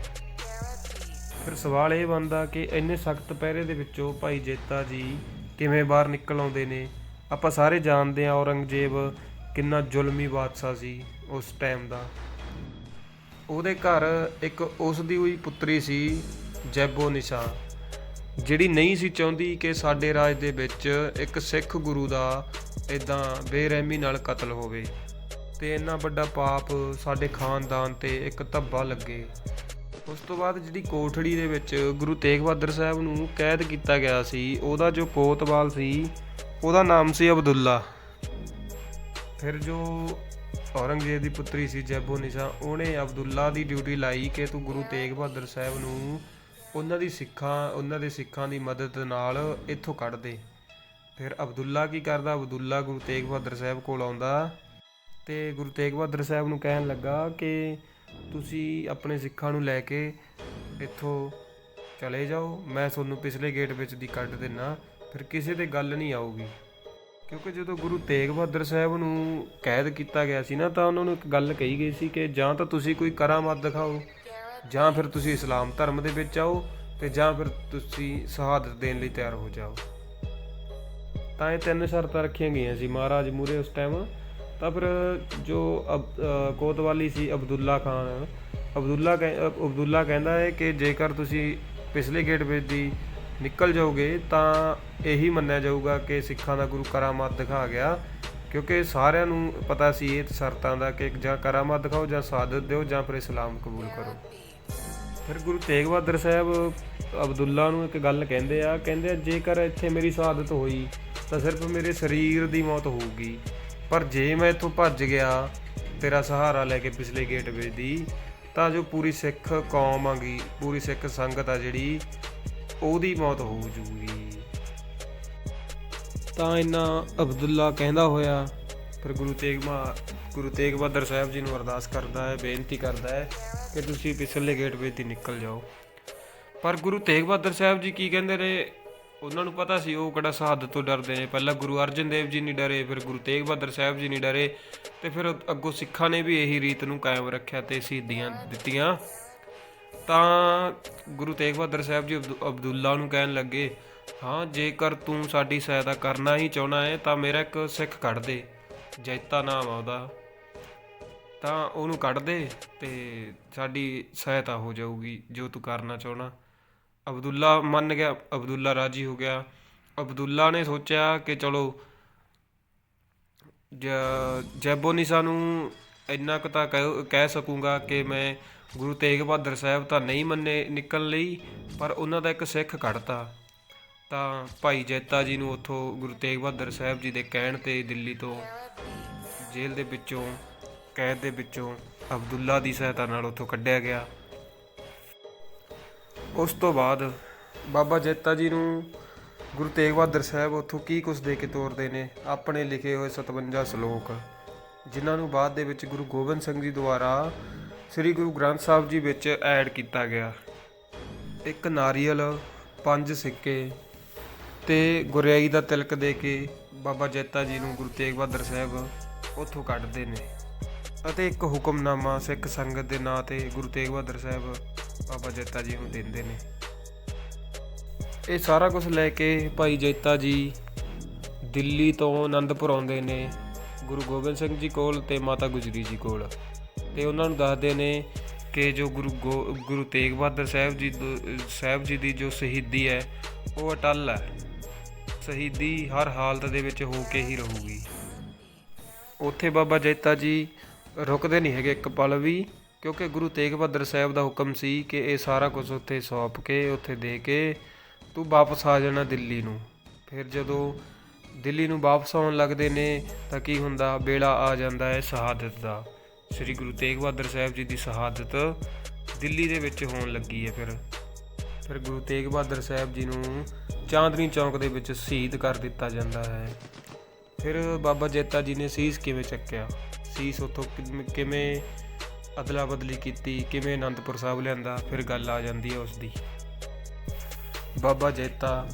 ਫਿਰ ਸਵਾਲ ਇਹ ਬਣਦਾ ਕਿ ਇੰਨੇ ਸਖਤ ਪਹਿਰੇ ਦੇ ਵਿੱਚੋਂ ਭਾਈ ਜੇਤਾ ਜੀ ਕਿਵੇਂ ਬਾਹਰ ਨਿਕਲ ਆਉਂਦੇ ਨੇ? ਆਪਾਂ ਸਾਰੇ ਜਾਣਦੇ ਹਾਂ ਔਰੰਗਜ਼ੇਬ ਕਿੰਨਾ ਜ਼ੁਲਮੀ ਬਾਦਸ਼ਾਹ ਸੀ ਉਸ ਟਾਈਮ ਦਾ। ਉਹਦੇ ਘਰ ਇੱਕ ਉਸ ਦੀ ਹੋਈ ਪੁੱਤਰੀ ਸੀ ਜੈਬੋ ਨਿਸ਼ਾ, ਜਿਹੜੀ ਨਹੀਂ ਸੀ ਚਾਹੁੰਦੀ ਕਿ ਸਾਡੇ ਰਾਜ ਦੇ ਵਿੱਚ ਇੱਕ ਸਿੱਖ ਗੁਰੂ ਦਾ ਇਦਾਂ ਬੇਰਹਿਮੀ ਨਾਲ ਕਤਲ ਹੋਵੇ। ਤੇ ਇੰਨਾ ਵੱਡਾ ਪਾਪ ਸਾਡੇ ਖਾਨਦਾਨ ਤੇ ਇੱਕ ਧੱਬਾ ਲੱਗੇ। ਉਸ ਤੋਂ ਬਾਅਦ ਜਿਹੜੀ ਕੋਠੜੀ ਦੇ ਵਿੱਚ ਗੁਰੂ ਤੇਗ ਬਹਾਦਰ ਸਾਹਿਬ ਨੂੰ ਕੈਦ ਕੀਤਾ ਗਿਆ ਸੀ, ਉਹਦਾ ਜੋ ਕੋਤਵਾਲ ਸੀ, ਉਹਦਾ ਨਾਮ ਸੀ ਅਬਦੁੱਲਾ। ਫਿਰ ਜੋ ਔਰੰਗਜ਼ੇਬ ਦੀ ਪੁੱਤਰੀ ਸੀ ਜੈਬੋ ਨਿਸ਼ਾ, ਉਹਨੇ ਅਬਦੁੱਲਾ ਦੀ ਡਿਊਟੀ ਲਾਈ ਕਿ ਤੂੰ ਗੁਰੂ ਤੇਗ ਬਹਾਦਰ ਸਾਹਿਬ ਨੂੰ ਉਹਨਾਂ ਦੀ ਸਿੱਖਾਂ, ਉਹਨਾਂ ਦੇ ਸਿੱਖਾਂ ਦੀ ਮਦਦ ਨਾਲ ਇੱਥੋਂ ਕੱਢ ਦੇ। ਫਿਰ ਅਬਦੁੱਲਾ ਕੀ ਕਰਦਾ? ਅਬਦੁੱਲਾ ਗੁਰੂ ਤੇਗ ਬਹਾਦਰ ਸਾਹਿਬ ਕੋਲ ਆਉਂਦਾ। ਅਤੇ ਗੁਰੂ ਤੇਗ ਬਹਾਦਰ ਸਾਹਿਬ ਨੂੰ ਕਹਿਣ ਲੱਗਾ ਕਿ ਤੁਸੀਂ ਆਪਣੇ ਸਿੱਖਾਂ ਨੂੰ ਲੈ ਕੇ ਇੱਥੋਂ ਚਲੇ ਜਾਓ। ਮੈਂ ਤੁਹਾਨੂੰ ਪਿਛਲੇ ਗੇਟ ਵਿੱਚ ਦੀ ਕੱਢ ਦਿੰਨਾ, ਫਿਰ ਕਿਸੇ ਤੇ ਗੱਲ ਨਹੀਂ ਆਊਗੀ। ਕਿਉਂਕਿ ਜਦੋਂ ਗੁਰੂ ਤੇਗ ਬਹਾਦਰ ਸਾਹਿਬ ਨੂੰ ਕੈਦ ਕੀਤਾ ਗਿਆ ਸੀ ਨਾ, ਤਾਂ ਉਹਨਾਂ ਨੂੰ ਇੱਕ ਗੱਲ ਕਹੀ ਗਈ ਸੀ ਕਿ ਜਾਂ ਤਾਂ ਤੁਸੀਂ ਕੋਈ ਕਰਾਮਾਤ ਦਿਖਾਓ, ਜਾਂ ਫਿਰ ਤੁਸੀਂ ਇਸਲਾਮ ਧਰਮ ਦੇ ਵਿੱਚ ਆਓ ਤੇ ਜਾਂ ਫਿਰ ਤੁਸੀਂ ਸ਼ਹਾਦਤ ਦੇਣ ਲਈ ਤਿਆਰ ਹੋ ਜਾਓ। ਤਾਂ ਇਹ ਤਿੰਨ ਸ਼ਰਤਾਂ ਰੱਖੀਆਂ ਗਈਆਂ ਸੀ ਮਹਾਰਾਜ ਮੂਰੇ ਉਸ ਟਾਈਮ ਤਾਂ ਫਿਰ ਜੋ ਅਬ- ਕੋਤਵਾਲੀ ਸੀ ਅਬਦੁੱਲਾ ਖਾਨ, ਅਬਦੁੱਲਾ ਕਹਿ- ਅਬਦੁੱਲਾ ਕਹਿੰਦਾ ਹੈ ਕਿ ਜੇਕਰ ਤੁਸੀਂ ਪਿਛਲੇ ਗੇਟ ਵਿੱਚ ਦੀ ਨਿਕਲ ਜਾਓਗੇ ਤਾਂ ਇਹੀ ਮੰਨਿਆ ਜਾਊਗਾ ਕਿ ਸਿੱਖਾਂ ਦਾ ਗੁਰੂ ਕਰਾਮਾਤ ਦਿਖਾ ਗਿਆ। ਕਿਉਂਕਿ ਸਾਰਿਆਂ ਨੂੰ ਪਤਾ ਸੀ ਇਹ ਸ਼ਰਤਾਂ ਦਾ ਕਿ ਜਾਂ ਕਰਾਮਾਤ ਦਿਖਾਓ ਜਾਂ ਸ਼ਹਾਦਤ ਦਿਓ ਜਾਂ ਫਿਰ ਇਸਲਾਮ ਕਬੂਲ ਕਰੋ। ਫਿਰ ਗੁਰੂ ਤੇਗ ਬਹਾਦਰ ਸਾਹਿਬ ਅਬਦੁੱਲਾ ਨੂੰ ਇੱਕ ਗੱਲ ਕਹਿੰਦੇ ਆ ਕਹਿੰਦੇ ਆ ਜੇਕਰ ਇੱਥੇ ਮੇਰੀ ਸ਼ਹਾਦਤ ਹੋਈ ਤਾਂ ਸਿਰਫ ਮੇਰੇ ਸਰੀਰ ਦੀ ਮੌਤ ਹੋਊਗੀ। ਪਰ ਜੇ ਮੈਂ ਇੱਥੋਂ ਭੱਜ ਗਿਆ, ਤੇਰਾ ਸਹਾਰਾ ਲੈ ਕੇ ਪਿਛਲੇ ਗੇਟ ਵਿੱਚ ਦੀ, ਤਾਂ ਜੋ ਪੂਰੀ ਸਿੱਖ ਕੌਮ ਆਗੀ, ਪੂਰੀ ਸਿੱਖ ਸੰਗਤ ਆ ਜਿਹੜੀ, ਉਹਦੀ ਮੌਤ ਹੋ ਜੂਗੀ। ਤਾਂ ਇਨਾ ਅਬਦੁੱਲਾ ਕਹਿੰਦਾ ਹੋਇਆ, ਫਿਰ ਗੁਰੂ ਤੇਗ ਮਾ ਗੁਰੂ ਤੇਗ ਬਹਾਦਰ ਸਾਹਿਬ ਜੀ ਨੂੰ ਅਰਦਾਸ ਕਰਦਾ ਹੈ, ਬੇਨਤੀ ਕਰਦਾ ਹੈ ਕਿ ਤੁਸੀਂ ਪਿਛਲੇ ਗੇਟ ਵਿੱਚ ਦੀ ਨਿਕਲ ਜਾਓ। ਪਰ ਗੁਰੂ ਤੇਗ ਬਹਾਦਰ ਸਾਹਿਬ ਜੀ ਕੀ ਕਹਿੰਦੇ ਨੇ? ਉਹਨਾਂ ਨੂੰ ਪਤਾ ਸੀ ਉਹ ਕਿਹੜਾ ਸ਼ਹਾਦਤ ਤੋਂ ਡਰਦੇ ਨੇ। ਪਹਿਲਾਂ ਗੁਰੂ ਅਰਜਨ ਦੇਵ ਜੀ ਨਹੀਂ ਡਰੇ, ਫਿਰ ਗੁਰੂ ਤੇਗ ਬਹਾਦਰ ਸਾਹਿਬ ਜੀ ਨਹੀਂ ਡਰੇ ਤੇ ਫਿਰ ਅੱਗੋਂ ਸਿੱਖਾਂ ਨੇ ਵੀ ਇਹੀ ਰੀਤ ਨੂੰ ਕਾਇਮ ਰੱਖਿਆ ਤੇ ਸ਼ਹੀਦੀਆਂ ਦਿੱਤੀਆਂ। ਤਾਂ ਗੁਰੂ ਤੇਗ ਬਹਾਦਰ ਸਾਹਿਬ ਜੀ ਅਬਦੁ- ਅਬਦੁੱਲਾ ਨੂੰ ਕਹਿਣ ਲੱਗੇ, ਹਾਂ, ਜੇਕਰ ਤੂੰ ਸਾਡੀ ਸਹਾਇਤਾ ਕਰਨਾ ਹੀ ਚਾਹਣਾ ਹੈ, ਤਾਂ ਮੇਰਾ ਇੱਕ ਸਿੱਖ ਕੱਢ ਦੇ। ਜੈਤਾ ਨਾਮ ਆ ਉਹਦਾ। ਤਾਂ ਉਹਨੂੰ ਕੱਢ ਦੇ ਤੇ ਸਾਡੀ ਸਹਾਇਤਾ ਹੋ ਜਾਊਗੀ ਜੋ ਤੂੰ ਕਰਨਾ ਚਾਹਣਾ ਅਬਦੁੱਲਾ ਮੰਨ ਗਿਆ, ਅਬਦੁੱਲਾ ਰਾਜੀ ਹੋ ਗਿਆ। ਅਬਦੁੱਲਾ ਨੇ ਸੋਚਿਆ ਕਿ ਚਲੋ, ਜ- ਜੈਬੋ ਨੂੰ ਇੰਨਾ ਕੁ ਤਾਂ ਕਹਿ ਕਹਿ ਸਕੂੰਗਾ ਕਿ ਮੈਂ ਗੁਰੂ ਤੇਗ ਬਹਾਦਰ ਸਾਹਿਬ ਤਾਂ ਨਹੀਂ ਮੰਨੇ ਨਿਕਲਣ ਲਈ, ਪਰ ਉਹਨਾਂ ਦਾ ਇੱਕ ਸਿੱਖ ਕੱਢਤਾ। ਤਾਂ ਭਾਈ ਜੈਤਾ ਜੀ ਨੂੰ ਉੱਥੋਂ ਗੁਰੂ ਤੇਗ ਬਹਾਦਰ ਸਾਹਿਬ ਜੀ ਦੇ ਕਹਿਣ ਤੇ ਦਿੱਲੀ ਤੋਂ ਜੇਲ੍ਹ ਦੇ ਵਿੱਚੋਂ, ਕੈਦ ਦੇ ਵਿੱਚੋਂ ਅਬਦੁੱਲਾ ਦੀ ਸਹਾਇਤਾ ਨਾਲ ਉੱਥੋਂ ਕੱਢਿਆ ਗਿਆ। ਉਸ ਤੋਂ ਬਾਅਦ ਬਾਬਾ ਜੈਤਾ ਜੀ ਨੂੰ ਗੁਰੂ ਤੇਗ ਬਹਾਦਰ ਸਾਹਿਬ ਉੱਥੋਂ ਕੀ ਕੁਝ ਦੇ ਕੇ ਤੋਰਦੇ ਨੇ? ਆਪਣੇ ਲਿਖੇ ਹੋਏ 57 ਸ਼ਲੋਕ, ਜਿਨ੍ਹਾਂ ਨੂੰ ਬਾਅਦ ਦੇ ਵਿੱਚ ਗੁਰੂ ਗੋਬਿੰਦ ਸਿੰਘ ਜੀ ਦੁਆਰਾ ਸ੍ਰੀ ਗੁਰੂ ਗ੍ਰੰਥ ਸਾਹਿਬ ਜੀ ਵਿੱਚ ਐਡ ਕੀਤਾ ਗਿਆ। ਇੱਕ ਨਾਰੀਅਲ, ਪੰਜ ਸਿੱਕੇ ਤੇ ਗੁਰਿਆਈ ਦਾ ਤਿਲਕ ਦੇ ਕੇ ਬਾਬਾ ਜੈਤਾ ਜੀ ਨੂੰ ਗੁਰੂ ਤੇਗ ਬਹਾਦਰ ਸਾਹਿਬ ਉੱਥੋਂ ਕੱਢਦੇ ਨੇ। ਅਤੇ ਇੱਕ ਹੁਕਮਨਾਮਾ ਸਿੱਖ ਸੰਗਤ ਦੇ ਨਾਂ ਤੇ ਗੁਰੂ ਤੇਗ ਬਹਾਦਰ ਸਾਹਿਬ ਬਾਬਾ ਜੈਤਾ ਜੀ ਨੂੰ ਦਿੰਦੇ ਨੇ। ਇਹ ਸਾਰਾ ਕੁਝ ਲੈ ਕੇ ਭਾਈ ਜੈਤਾ ਜੀ ਦਿੱਲੀ ਤੋਂ ਆਨੰਦਪੁਰ ਆਉਂਦੇ ਨੇ, ਗੁਰੂ ਗੋਬਿੰਦ ਸਿੰਘ ਜੀ ਕੋਲ ਤੇ ਮਾਤਾ ਗੁਜਰੀ ਜੀ ਕੋਲ। ਤੇ ਉਹਨਾਂ ਨੂੰ ਦੱਸਦੇ ਨੇ ਕਿ ਜੋ ਗੁਰੂ ਗੋ- ਗੁਰੂ ਤੇਗ ਬਹਾਦਰ ਸਾਹਿਬ ਜੀ ਦੋ- ਸਾਹਿਬ ਜੀ ਦੀ ਜੋ ਸ਼ਹੀਦੀ ਹੈ, ਉਹ ਅਟਲ ਹੈ। ਸ਼ਹੀਦੀ ਹਰ ਹਾਲਤ ਦੇ ਵਿੱਚ ਹੋ ਕੇ ਹੀ ਰਹੂਗੀ। ਉੱਥੇ ਬਾਬਾ ਜੈਤਾ ਜੀ ਰੁਕਦੇ ਨਹੀਂ ਹੈਗੇ ਇੱਕ ਪਲ ਵੀ। ਕਿਉਂਕਿ ਗੁਰੂ ਤੇਗ ਬਹਾਦਰ ਸਾਹਿਬ ਦਾ ਹੁਕਮ ਸੀ ਕਿ ਇਹ ਸਾਰਾ ਕੁਝ ਉੱਥੇ ਸੌਂਪ ਕੇ, ਉੱਥੇ ਦੇ ਕੇ ਤੂੰ ਵਾਪਸ ਆ ਜਾਣਾ ਦਿੱਲੀ ਨੂੰ। ਫਿਰ ਜਦੋਂ ਦਿੱਲੀ ਨੂੰ ਵਾਪਸ ਆਉਣ ਲੱਗਦੇ ਨੇ ਤਾਂ ਕੀ ਹੁੰਦਾ? ਵੇਲਾ ਆ ਜਾਂਦਾ ਹੈ ਸ਼ਹਾਦਤ ਦਾ। ਸ੍ਰੀ ਗੁਰੂ ਤੇਗ ਬਹਾਦਰ ਸਾਹਿਬ ਜੀ ਦੀ ਸ਼ਹਾਦਤ ਦਿੱਲੀ ਦੇ ਵਿੱਚ ਹੋਣ ਲੱਗੀ ਹੈ ਫਿਰ। ਫਿਰ ਗੁਰੂ ਤੇਗ ਬਹਾਦਰ ਸਾਹਿਬ ਜੀ ਨੂੰ ਚਾਂਦਨੀ ਚੌਂਕ ਦੇ ਵਿੱਚ ਸ਼ਹੀਦ ਕਰ ਦਿੱਤਾ ਜਾਂਦਾ ਹੈ। ਫਿਰ ਬਾਬਾ ਜੈਤਾ ਜੀ ਨੇ ਸੀਸ ਕਿਵੇਂ ਚੱਕਿਆ? ਸੀਸ ਉਥੋਂ ਕਿਵੇਂ ਅਦਲਾ ਬਦਲੀ ਕੀਤੀ, ਕਿਵੇਂ ਅਨੰਦਪੁਰ ਸਾਹਿਬ ਲਿਆਂਦਾ, ਫਿਰ ਗੱਲ ਆ ਜਾਂਦੀ ਹੈ ਉਸ ਦੀ ਬਾਬਾ ਜੈਤਾ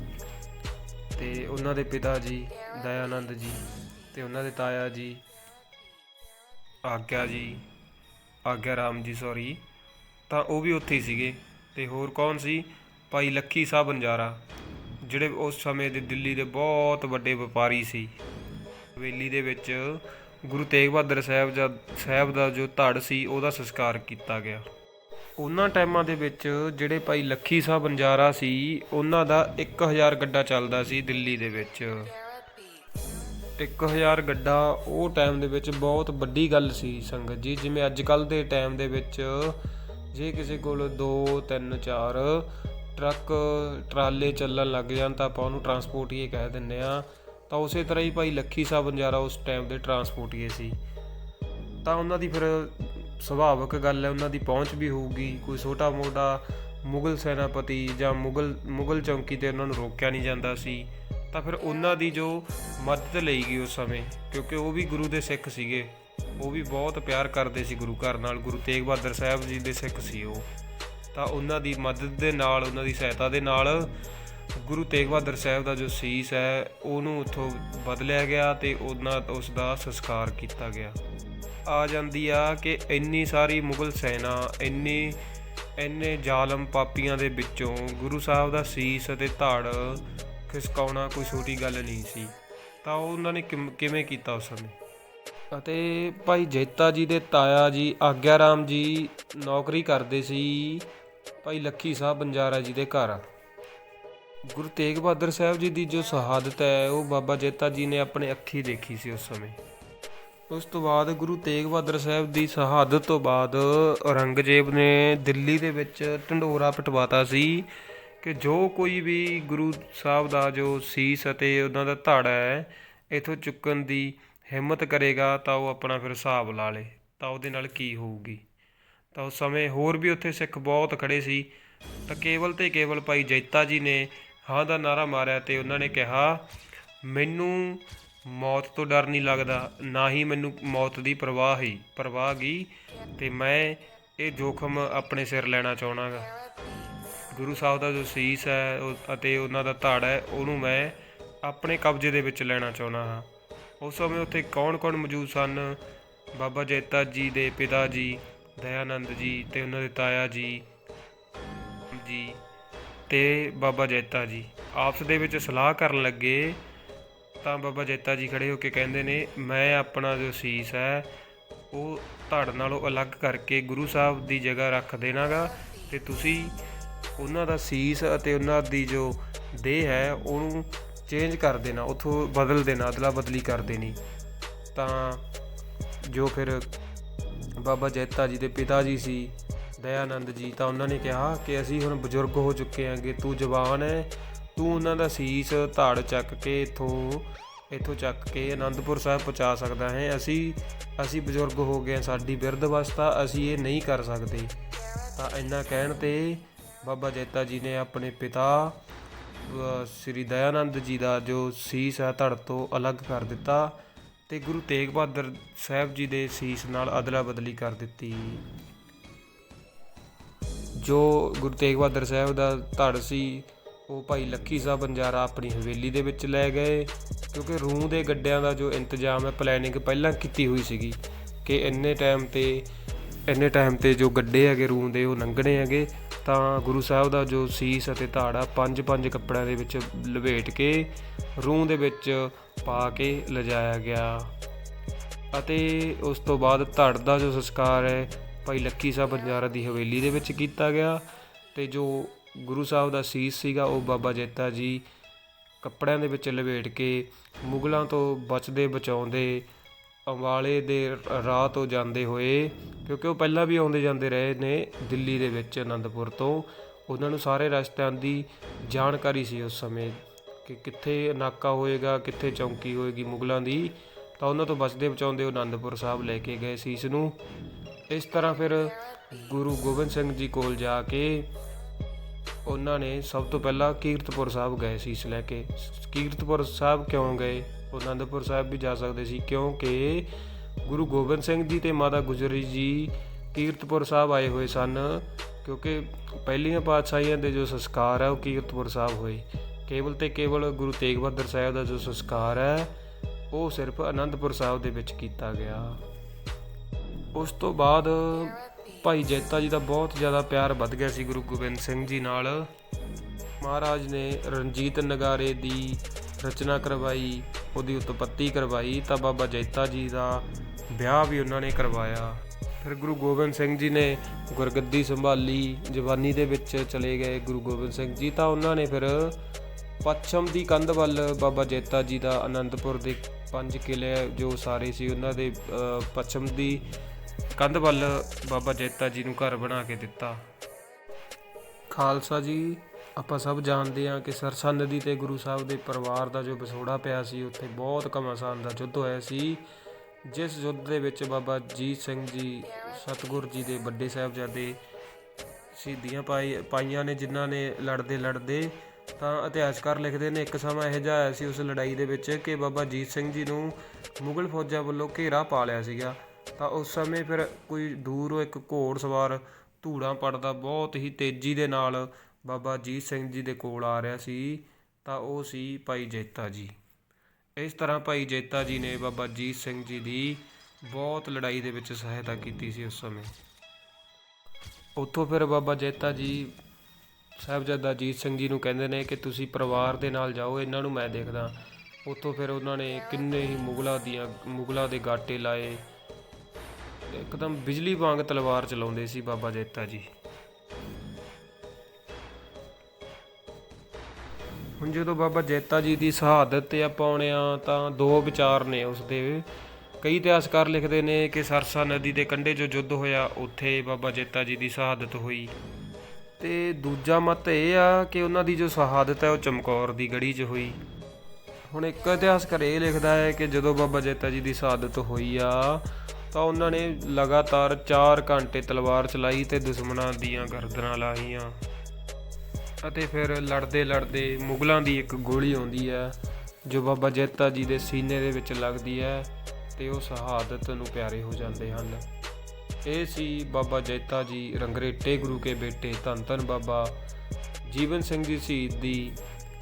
ਤੇ ਉਹਨਾਂ ਦੇ ਪਿਤਾ ਜੀ, ਦਇਆਨੰਦ ਜੀ ਤੇ ਉਹਨਾਂ ਦੇ ਤਾਇਆ ਜੀ, ਆਗਿਆ ਜੀ, ਆਗਿਆ ਰਾਮ ਜੀ ਸੌਰੀ ਤਾਂ ਉਹ ਵੀ ਉੱਥੇ ਹੀ ਸੀਗੇ। ਤੇ ਹੋਰ ਕੌਣ ਸੀ? ਭਾਈ ਲੱਖੀ ਸਾਹਿਬ ਬੰਜਾਰਾ, ਜਿਹੜੇ ਉਸ ਸਮੇਂ ਦੇ ਦਿੱਲੀ ਦੇ ਬਹੁਤ ਵੱਡੇ ਵਪਾਰੀ ਸੀ। ਹਵੇਲੀ ਦੇ ਵਿੱਚ ਗੁਰੂ ਤੇਗ ਬਹਾਦਰ ਸਾਹਿਬ ਦਾ ਸਾਹਿਬ ਦਾ ਜੋ ਧੜ ਸੀ, ਉਹਦਾ ਸੰਸਕਾਰ ਕੀਤਾ ਗਿਆ। ਉਹਨਾਂ ਟਾਈਮਾਂ ਦੇ ਵਿੱਚ ਜਿਹੜੇ ਭਾਈ ਲੱਖੀ ਸਾਹਿਬ ਬੰਜਾਰਾ ਸੀ, ਉਹਨਾਂ ਦਾ 1000 ਗੱਡਾ ਚੱਲਦਾ ਸੀ ਦਿੱਲੀ ਦੇ ਵਿੱਚ। 1000 ਗੱਡਾ ਉਹ ਟਾਈਮ ਦੇ ਵਿੱਚ ਬਹੁਤ ਵੱਡੀ ਗੱਲ ਸੀ ਸੰਗਤ ਜੀ। ਜਿਵੇਂ ਅੱਜ ਕੱਲ ਦੇ ਟਾਈਮ ਦੇ ਵਿੱਚ ਜੇ ਕਿਸੇ ਕੋਲ 2 3 4 ਟਰੱਕ, ਟਰਾਲੇ ਚੱਲਣ ਲੱਗ ਜਾਣ ਤਾਂ ਆਪਾਂ ਉਹਨੂੰ ਟਰਾਂਸਪੋਰਟ ਟਰਾਂਸਪੋਰਟੀਏ ਕਹਿ ਦਿੰਦੇ ਆ ਤਾਂ ਉਸੇ ਤਰ੍ਹਾਂ ਹੀ ਭਾਈ ਲੱਖੀ ਸਾਹਿਬ ਬੰਜਾਰਾ ਉਸ ਟਾਈਮ ਦੇ ਟਰਾਂਸਪੋਰਟੀਏ ਸੀ। ਤਾਂ ਉਹਨਾਂ ਦੀ ਫਿਰ ਸੁਭਾਵਿਕ ਗੱਲ ਹੈ, ਉਹਨਾਂ ਦੀ ਪਹੁੰਚ ਵੀ ਹੋਊਗੀ। ਕੋਈ ਛੋਟਾ ਮੋਟਾ ਮੁਗਲ ਸੈਨਾਪਤੀ ਜਾਂ ਮੁਗਲ ਮੁਗਲ ਚੌਂਕੀ ਤੇ ਉਹਨਾਂ ਨੂੰ ਰੋਕਿਆ ਨਹੀਂ ਜਾਂਦਾ ਸੀ। ਤਾਂ ਫਿਰ ਉਹਨਾਂ ਦੀ ਜੋ ਮਦਦ ਲਈ ਗਈ ਉਸ ਸਮੇਂ, ਕਿਉਂਕਿ ਉਹ ਵੀ ਗੁਰੂ ਦੇ ਸਿੱਖ ਸੀਗੇ। ਉਹ ਵੀ ਬਹੁਤ ਪਿਆਰ ਕਰਦੇ ਸੀ ਗੁਰੂ ਘਰ ਨਾਲ, ਗੁਰੂ ਤੇਗ ਬਹਾਦਰ ਸਾਹਿਬ ਜੀ ਦੇ ਸਿੱਖ ਸੀ ਉਹ। ਤਾਂ ਉਹਨਾਂ ਦੀ ਮਦਦ ਦੇ ਨਾਲ, ਉਹਨਾਂ ਦੀ ਸਹਾਇਤਾ ਦੇ ਨਾਲ ਗੁਰੂ ਤੇਗ ਬਹਾਦਰ ਸਾਹਿਬ ਦਾ ਜੋ ਸੀਸ ਹੈ, ਉਹਨੂੰ ਉੱਥੋਂ ਬਦਲਿਆ ਗਿਆ ਤੇ ਉਹਨਾਂ ਉਸ ਦਾ ਸੰਸਕਾਰ ਕੀਤਾ ਗਿਆ। ਆ ਜਾਂਦੀ ਆ ਕਿ ਇੰਨੀ ਸਾਰੀ ਮੁਗਲ ਸੈਨਾ, ਇੰਨੀ, ਇੰਨੇ ਜ਼ਾਲਮ ਪਾਪੀਆਂ ਦੇ ਵਿੱਚੋਂ ਗੁਰੂ ਸਾਹਿਬ ਦਾ ਸੀਸ ਅਤੇ ਧੜ ਖਿਸਕਾਉਣਾ ਕੋਈ ਛੋਟੀ ਗੱਲ ਨਹੀਂ ਸੀ। ਤਾਂ ਉਹਨਾਂ ਨੇ ਕਿਮ- ਕਿਵੇਂ ਕੀਤਾ ਉਸ ਸਮੇਂ? ਅਤੇ ਭਾਈ ਜੈਤਾ ਜੀ ਦੇ ਤਾਇਆ ਜੀ ਆਗਿਆ ਰਾਮ ਜੀ ਨੌਕਰੀ ਕਰਦੇ ਸੀ ਭਾਈ ਲੱਖੀ ਸਾਹਿਬ ਬੰਜਾਰਾ ਜੀ ਦੇ ਘਰ। ਗੁਰੂ ਤੇਗ ਬਹਾਦਰ ਸਾਹਿਬ ਜੀ ਦੀ ਜੋ ਸ਼ਹਾਦਤ ਹੈ, ਉਹ ਬਾਬਾ ਜੈਤਾ ਜੀ ਨੇ ਆਪਣੇ ਅੱਖੀ ਦੇਖੀ ਸੀ ਉਸ ਸਮੇਂ। ਉਸ ਤੋਂ ਬਾਅਦ ਗੁਰੂ ਤੇਗ ਬਹਾਦਰ ਸਾਹਿਬ ਦੀ ਸ਼ਹਾਦਤ ਤੋਂ ਬਾਅਦ ਔਰੰਗਜ਼ੇਬ ਨੇ ਦਿੱਲੀ ਦੇ ਵਿੱਚ ਢੰਡੋਰਾ ਪਟਵਾਤਾ ਸੀ ਕਿ ਜੋ ਕੋਈ ਵੀ ਗੁਰੂ ਸਾਹਿਬ ਦਾ ਜੋ ਸੀਸ ਅਤੇ ਉਹਨਾਂ ਦਾ ਧੜਾ ਹੈ, ਇਥੋਂ ਚੁੱਕਣ ਦੀ ਹਿੰਮਤ ਕਰੇਗਾ ਤਾਂ ਉਹ ਆਪਣਾ ਫਿਰ ਹਿਸਾਬ ਲਾ ਲੇ, ਤਾਂ ਉਹਦੇ ਨਾਲ ਕੀ ਹੋਊਗੀ। ਤਾਂ ਉਸ ਸਮੇਂ ਹੋਰ ਵੀ ਉੱਥੇ ਸਿੱਖ ਬਹੁਤ ਖੜੇ ਸੀ। ਤਾਂ ਕੇਵਲ ਤੇ ਕੇਵਲ ਭਾਈ ਜੈਤਾ ਜੀ ਨੇ ਹਾਂ ਦਾ ਨਾਰਾ ਮਾਰਿਆ ਤੇ ਉਹਨਾਂ ਨੇ ਕਿਹਾ, ਮੈਨੂੰ ਮੌਤ ਤੋਂ ਡਰ ਨਹੀਂ ਲੱਗਦਾ, ਨਾ ਹੀ ਮੈਨੂੰ ਮੌਤ ਦੀ ਪਰਵਾਹ ਹੀ, ਪਰਵਾਹ ਗਈ ਤੇ ਮੈਂ ਇਹ ਜੋਖਮ ਆਪਣੇ ਸਿਰ ਲੈਣਾ ਚਾਹਣਾਗਾ ਗੁਰੂ ਸਾਹਿਬ ਦਾ ਜੋ ਸੀਸ ਹੈ ਉਹ- ਅਤੇ ਉਹਨਾਂ ਦਾ ਧੜ ਹੈ, ਉਹਨੂੰ ਮੈਂ ਆਪਣੇ ਕਬਜ਼ੇ ਦੇ ਵਿੱਚ ਲੈਣਾ ਚਾਹੁੰਦਾ ਹਾਂ। ਉਸ ਸਮੇਂ ਉੱਥੇ ਕੌਣ-ਕੌਣ ਮੌਜੂਦ ਸਨ? ਬਾਬਾ ਜੈਤਾ ਜੀ ਦੇ ਪਿਤਾ ਜੀ, ਦਇਆਨੰਦ ਜੀ ਤੇ ਉਹਨਾਂ ਦੇ ਤਾਇਆ ਜੀ ਜੀ। ਅਤੇ ਬਾਬਾ ਜੈਤਾ ਜੀ। ਆਪਸ ਦੇ ਵਿੱਚ ਸਲਾਹ ਕਰਨ ਲੱਗੇ, ਤਾਂ ਬਾਬਾ ਜੈਤਾ ਜੀ ਖੜੇ ਹੋ ਕੇ ਕਹਿੰਦੇ ਨੇ, ਮੈਂ ਆਪਣਾ ਜੋ ਸੀਸ ਹੈ, ਉਹ ਧੜ ਨਾਲੋਂ ਅਲੱਗ ਕਰਕੇ ਗੁਰੂ ਸਾਹਿਬ ਦੀ ਜਗ੍ਹਾ ਰੱਖ ਦੇਣਾਗਾ ਤੇ ਤੁਸੀਂ ਉਹਨਾਂ ਦਾ ਸੀਸ ਅਤੇ ਉਹਨਾਂ ਦੀ ਜੋ ਦੇਹ ਹੈ, ਉਹਨੂੰ ਚੇਂਜ ਕਰ ਦੇਣਾ, ਉਥੋਂ ਬਦਲ ਦੇਣਾ, ਅਦਲਾ ਬਦਲੀ ਕਰ ਦੇਣੀ। ਤਾਂ ਜੋ ਫਿਰ ਬਾਬਾ ਜੈਤਾ ਜੀ ਦੇ ਪਿਤਾ ਜੀ ਸੀ ਦਇਆਨੰਦ ਜੀ ਤਾਂ ਉਹਨਾਂ ਨੇ ਕਿਹਾ ਕਿ ਅਸੀਂ ਹੁਣ ਬਜ਼ੁਰਗ ਹੋ ਚੁੱਕੇ ਆਂਗੇ ਤੂੰ ਜਵਾਨ ਹੈ ਤੂੰ ਉਹਨਾਂ ਦਾ ਸੀਸ ਧੜ ਚੱਕ ਕੇ ਇਥੋਂ ਇਥੋਂ ਚੱਕ ਕੇ ਆਨੰਦਪੁਰ ਸਾਹਿਬ ਪਹੁੰਚਾ ਸਕਦਾ ਹੈ। ਅਸੀਂ ਅਸੀਂ ਬਜ਼ੁਰਗ ਹੋ ਗਏ ਹਾਂ, ਸਾਡੀ ਬਿਰਧ ਅਵਸਥਾ ਅਸੀਂ ਇਹ ਨਹੀਂ ਕਰ ਸਕਦੇ। ਤਾਂ ਇੰਨਾ ਕਹਿਣ ਤੇ ਬਾਬਾ ਜੈਤਾ ਜੀ ਨੇ ਆਪਣੇ ਪਿਤਾ ਸ੍ਰੀ ਦਇਆਨੰਦ ਜੀ ਦਾ ਜੋ ਸੀਸ ਹੈ ਧੜ ਤੋਂ ਅਲੱਗ ਕਰ ਦਿੱਤਾ ਤੇ ਗੁਰੂ ਤੇਗ ਬਹਾਦਰ ਸਾਹਿਬ ਜੀ ਦੇ ਸੀਸ ਨਾਲ ਅਦਲਾ ਬਦਲੀ ਕਰ ਦਿੱਤੀ। ਜੋ ਗੁਰੂ ਤੇਗ ਬਹਾਦਰ ਸਾਹਿਬ ਦਾ ਧੜ ਸੀ, ਉਹ ਭਾਈ ਲੱਖੀ ਸਾਹਿਬ ਬੰਜਾਰਾ ਆਪਣੀ ਹਵੇਲੀ ਦੇ ਵਿੱਚ ਲੈ ਗਏ, ਕਿਉਂਕਿ ਰੂਹ ਦੇ ਗੱਡਿਆਂ ਦਾ ਜੋ ਇੰਤਜ਼ਾਮ ਹੈ ਪਲੈਨਿੰਗ ਪਹਿਲਾਂ ਕੀਤੀ ਹੋਈ ਸੀਗੀ ਕਿ ਇੰਨੇ ਟਾਈਮ ਤੇ, ਇੰਨੇ ਟਾਈਮ ਤੇ ਜੋ ਗੱਡੇ ਹੈਗੇ ਰੂਹ ਦੇ, ਉਹ ਲੰਘਣੇ ਹੈਗੇ, ਤਾਂ ਗੁਰੂ ਸਾਹਿਬ ਦਾ ਜੋ ਸੀਸ ਅਤੇ ਧੜ ਆ ਪੰਜ ਪੰਜ ਕੱਪੜਿਆਂ ਦੇ ਵਿੱਚ ਲਵੇਟ ਕੇ, ਰੂਹ ਦੇ ਵਿੱਚ ਪਾ ਕੇ ਲਿਜਾਇਆ ਗਿਆ। ਅਤੇ ਉਸ ਤੋਂ ਬਾਅਦ ਧੜ ਦਾ ਜੋ ਸੰਸਕਾਰ ਹੈ ਭਾਈ ਲੱਕੀ ਸਾਹਿਬ ਬੰਜਾਰਾ ਦੀ ਹਵੇਲੀ ਦੇ ਵਿੱਚ ਕੀਤਾ ਗਿਆ ਤੇ ਜੋ ਗੁਰੂ ਸਾਹਿਬ ਦਾ ਸੀਸ ਸੀਗਾ ਉਹ ਬਾਬਾ ਜੇਤਾ ਜੀ ਕੱਪੜਿਆਂ ਦੇ ਵਿੱਚ ਲਵੇਟ ਕੇ ਮੁਗਲਾਂ ਤੋਂ ਬਚਦੇ ਬਚਾਉਂਦੇ ਅੰਬਾਲੇ ਦੇ ਰਾਹ ਤੋਂ ਜਾਂਦੇ ਹੋਏ, ਕਿਉਂਕਿ ਉਹ ਪਹਿਲਾਂ ਵੀ ਆਉਂਦੇ ਜਾਂਦੇ ਰਹੇ ਨੇ ਦਿੱਲੀ ਦੇ ਵਿੱਚ ਅਨੰਦਪੁਰ ਤੋਂ, ਉਹਨਾਂ ਨੂੰ ਸਾਰੇ ਰਸਤਿਆਂ ਦੀ ਜਾਣਕਾਰੀ ਸੀ ਉਸ ਸਮੇਂ ਕਿ ਕਿੱਥੇ ਨਾਕਾ ਹੋਏਗਾ, ਕਿੱਥੇ ਚੌਂਕੀ ਹੋਏਗੀ ਮੁਗਲਾਂ ਦੀ, ਤਾਂ ਉਹਨਾਂ ਤੋਂ ਬਚਦੇ ਬਚਾਉਂਦੇ ਉਹ ਅਨੰਦਪੁਰ ਸਾਹਿਬ ਲੈ ਕੇ ਗਏ ਸੀ ਇਸ ਨੂੰ। ਇਸ ਤਰ੍ਹਾਂ ਫਿਰ ਗੁਰੂ ਗੋਬਿੰਦ ਸਿੰਘ ਜੀ ਕੋਲ ਜਾ ਕੇ ਉਹਨਾਂ ਨੇ ਸਭ ਤੋਂ ਪਹਿਲਾਂ ਕੀਰਤਪੁਰ ਸਾਹਿਬ ਗਏ ਸੀ ਇਸ ਲੈ ਕੇ। ਕੀਰਤਪੁਰ ਸਾਹਿਬ ਕਿਉਂ ਗਏ? ਉਹ ਆਨੰਦਪੁਰ ਸਾਹਿਬ ਵੀ ਜਾ ਸਕਦੇ ਸੀ ਕਿਉਂਕਿ ਗੁਰੂ ਗੋਬਿੰਦ ਸਿੰਘ ਜੀ ਤੇ ਮਾਤਾ ਗੁਜਰੀ ਜੀ ਕੀਰਤਪੁਰ ਸਾਹਿਬ ਆਏ ਹੋਏ ਸਨ ਕਿਉਂਕਿ ਪਹਿਲੀਆਂ ਪਾਤਸ਼ਾਹੀਆਂ ਦੇ ਜੋ ਸੰਸਕਾਰ ਹੈ ਉਹ ਕੀਰਤਪੁਰ ਸਾਹਿਬ ਹੋਏ। ਕੇਵਲ ਤੇ ਕੇਵਲ ਗੁਰੂ ਤੇਗ ਬਹਾਦਰ ਸਾਹਿਬ ਦਾ ਜੋ ਸੰਸਕਾਰ ਹੈ ਉਹ ਸਿਰਫ ਅਨੰਦਪੁਰ ਸਾਹਿਬ ਦੇ ਵਿੱਚ ਕੀਤਾ ਗਿਆ। ਉਸ ਤੋਂ ਬਾਅਦ ਭਾਈ ਜੈਤਾ ਜੀ ਦਾ ਬਹੁਤ ਜ਼ਿਆਦਾ ਪਿਆਰ ਵੱਧ ਗਿਆ ਸੀ ਗੁਰੂ ਗੋਬਿੰਦ ਸਿੰਘ ਜੀ ਨਾਲ। ਮਹਾਰਾਜ ਨੇ ਰਣਜੀਤ ਨਗਾਰੇ ਦੀ ਰਚਨਾ ਕਰਵਾਈ, ਉਹਦੀ ਉਤਪਤੀ ਕਰਵਾਈ, ਤਾਂ ਬਾਬਾ ਜੈਤਾ ਜੀ ਦਾ ਵਿਆਹ ਵੀ ਉਹਨਾਂ ਨੇ ਕਰਵਾਇਆ। ਫਿਰ ਗੁਰੂ ਗੋਬਿੰਦ ਸਿੰਘ ਜੀ ਨੇ ਗੁਰਗੱਦੀ ਸੰਭਾਲੀ, ਜਵਾਨੀ ਦੇ ਵਿੱਚ ਚਲੇ ਗਏ ਗੁਰੂ ਗੋਬਿੰਦ ਸਿੰਘ ਜੀ, ਤਾਂ ਉਹਨਾਂ ਨੇ ਫਿਰ ਪੱਛਮ ਦੀ ਕੰਧ ਵੱਲ ਬਾਬਾ ਜੈਤਾ ਜੀ ਦਾ ਆਨੰਦਪੁਰ ਦੇ ਪੰਜ ਕਿਲੇ ਜੋ ਸਾਰੇ ਸੀ, ਉਹਨਾਂ ਦੇ ਪੱਛਮ ਦੀ ਕੰਧ ਵੱਲ ਬਾਬਾ ਜੈਤਾ ਜੀ ਨੂੰ ਘਰ ਬਣਾ ਕੇ ਦਿੱਤਾ। ਖਾਲਸਾ ਜੀ, ਆਪਾਂ ਸਭ ਜਾਣਦੇ ਹਾਂ ਕਿ ਸਰਸਾ ਨਦੀ ਤੇ ਗੁਰੂ ਸਾਹਿਬ ਦੇ ਪਰਿਵਾਰ ਦਾ ਜੋ ਵਿਛੋੜਾ ਪਿਆ ਸੀ, ਉੱਥੇ ਬਹੁਤ ਘਮਾਸਾਨ ਦਾ ਯੁੱਧ ਹੋਇਆ ਸੀ। ਜਿਸ ਯੁੱਧ ਦੇ ਵਿੱਚ ਬਾਬਾ ਜੀਤ ਸਿੰਘ ਜੀ, ਸਤਗੁਰ ਜੀ ਦੇ ਵੱਡੇ ਸਾਹਿਬਜ਼ਾਦੇ ਸ਼ਹੀਦੀਆਂ ਪਾਈ, ਪਾਈਆਂ ਨੇ, ਜਿਨ੍ਹਾਂ ਨੇ ਲੜਦੇ ਲੜਦੇ ਤਾਂ ਇਤਿਹਾਸਕਾਰ ਲਿਖਦੇ ਨੇ, ਇੱਕ ਸਮਾਂ ਇਹੋ ਜਿਹਾ ਆਇਆ ਸੀ ਉਸ ਲੜਾਈ ਦੇ ਵਿੱਚ ਕਿ ਬਾਬਾ ਜੀਤ ਸਿੰਘ ਜੀ ਨੂੰ ਮੁਗਲ ਫੌਜਾਂ ਵੱਲੋਂ ਘੇਰਾ ਪਾ ਲਿਆ ਸੀਗਾ। ਤਾਂ ਉਸ ਸਮੇਂ ਫਿਰ ਕੋਈ ਦੂਰੋਂ ਇੱਕ ਘੋੜ ਸਵਾਰ ਧੂੜਾਂ ਪੜਦਾ, ਬਹੁਤ ਹੀ ਤੇਜ਼ੀ ਦੇ ਨਾਲ ਬਾਬਾ ਅਜੀਤ ਸਿੰਘ ਜੀ ਦੇ ਕੋਲ ਆ ਰਿਹਾ ਸੀ, ਤਾਂ ਉਹ ਸੀ ਭਾਈ ਜੇਤਾ ਜੀ। ਇਸ ਤਰ੍ਹਾਂ ਭਾਈ ਜੇਤਾ ਜੀ ਨੇ ਬਾਬਾ ਅਜੀਤ ਸਿੰਘ ਜੀ ਦੀ ਬਹੁਤ ਲੜਾਈ ਦੇ ਵਿੱਚ ਸਹਾਇਤਾ ਕੀਤੀ ਸੀ ਉਸ ਸਮੇਂ। ਉੱਥੋਂ ਫਿਰ ਬਾਬਾ ਜੇਤਾ ਜੀ, ਸਾਹਿਬਜ਼ਾਦਾ ਅਜੀਤ ਸਿੰਘ ਜੀ ਨੂੰ ਕਹਿੰਦੇ ਨੇ ਕਿ ਤੁਸੀਂ ਪਰਿਵਾਰ ਦੇ ਨਾਲ ਜਾਓ, ਇਹਨਾਂ ਨੂੰ ਮੈਂ ਦੇਖਦਾ। ਉੱਥੋਂ ਫਿਰ ਉਹਨਾਂ ਨੇ ਕਿੰਨੇ ਹੀ ਮੁਗਲਾਂ ਦੀਆਂ, ਮੁਗਲਾਂ ਦੇ ਗਾਟੇ ਲਾਏ ਇੱਕਦਮ ਬਿਜਲੀ ਵਾਂਗ ਤਲਵਾਰ ਚਲਾਉਂਦੇ ਸੀ ਬਾਬਾ ਜੈਤਾ ਜੀ। ਹੁਣ ਜਦੋਂ ਬਾਬਾ ਜੈਤਾ ਜੀ ਦੀ ਸ਼ਹਾਦਤ ਤੇ ਆਪਾਂ ਆਉਣੇ ਆ ਤਾਂ ਦੋ ਵਿਚਾਰ ਨੇ ਉਸ ਦੇ ਕਈ ਇਤਿਹਾਸਕਾਰ ਲਿਖਦੇ ਨੇ ਕਿ ਸਰਸਾ ਨਦੀ ਦੇ ਕੰਢੇ ਜੋ ਯੁੱਧ ਹੋਇਆ, ਉੱਥੇ ਬਾਬਾ ਜੈਤਾ ਜੀ ਦੀ ਸ਼ਹਾਦਤ ਹੋਈ। ਤੇ ਦੂਜਾ ਮਤ ਇਹ ਆ ਕਿ ਉਹਨਾਂ ਦੀ ਜੋ ਸ਼ਹਾਦਤ ਹੈ, ਉਹ ਚਮਕੌਰ ਦੀ ਗੜੀ 'ਚ ਹੋਈ। ਹੁਣ ਇੱਕ ਇਤਿਹਾਸਕਾਰ ਇਹ ਲਿਖਦਾ ਹੈ ਕਿ ਜਦੋਂ ਬਾਬਾ ਜੈਤਾ ਜੀ ਦੀ ਸ਼ਹਾਦਤ ਹੋਈ ਆ ਤਾਂ ਉਹਨਾਂ ਨੇ ਲਗਾਤਾਰ 4 ਘੰਟੇ ਤਲਵਾਰ ਚਲਾਈ ਤੇ ਦੁਸ਼ਮਣਾਂ ਦੀਆਂ ਗਰਦਨਾਂ ਲਾਹੀਆਂ। ਅਤੇ ਫਿਰ ਲੜਦੇ ਲੜਦੇ ਮੁਗਲਾਂ ਦੀ ਇੱਕ ਗੋਲੀ ਆਉਂਦੀ ਹੈ, ਜੋ ਬਾਬਾ ਜੈਤਾ ਜੀ ਦੇ ਸੀਨੇ ਦੇ ਵਿੱਚ ਲੱਗਦੀ ਹੈ ਤੇ ਉਹ ਸ਼ਹਾਦਤ ਨੂੰ ਪਿਆਰੇ ਹੋ ਜਾਂਦੇ ਹਨ। ਇਹ ਸੀ ਬਾਬਾ ਜੈਤਾ ਜੀ ਰੰਗਰੇਟੇ ਗੁਰੂ ਕੇ ਬੇਟੇ ਧੰਨ ਧੰਨ ਬਾਬਾ ਜੀਵਨ ਸਿੰਘ ਜੀ ਸ਼ਹੀਦ ਦੀ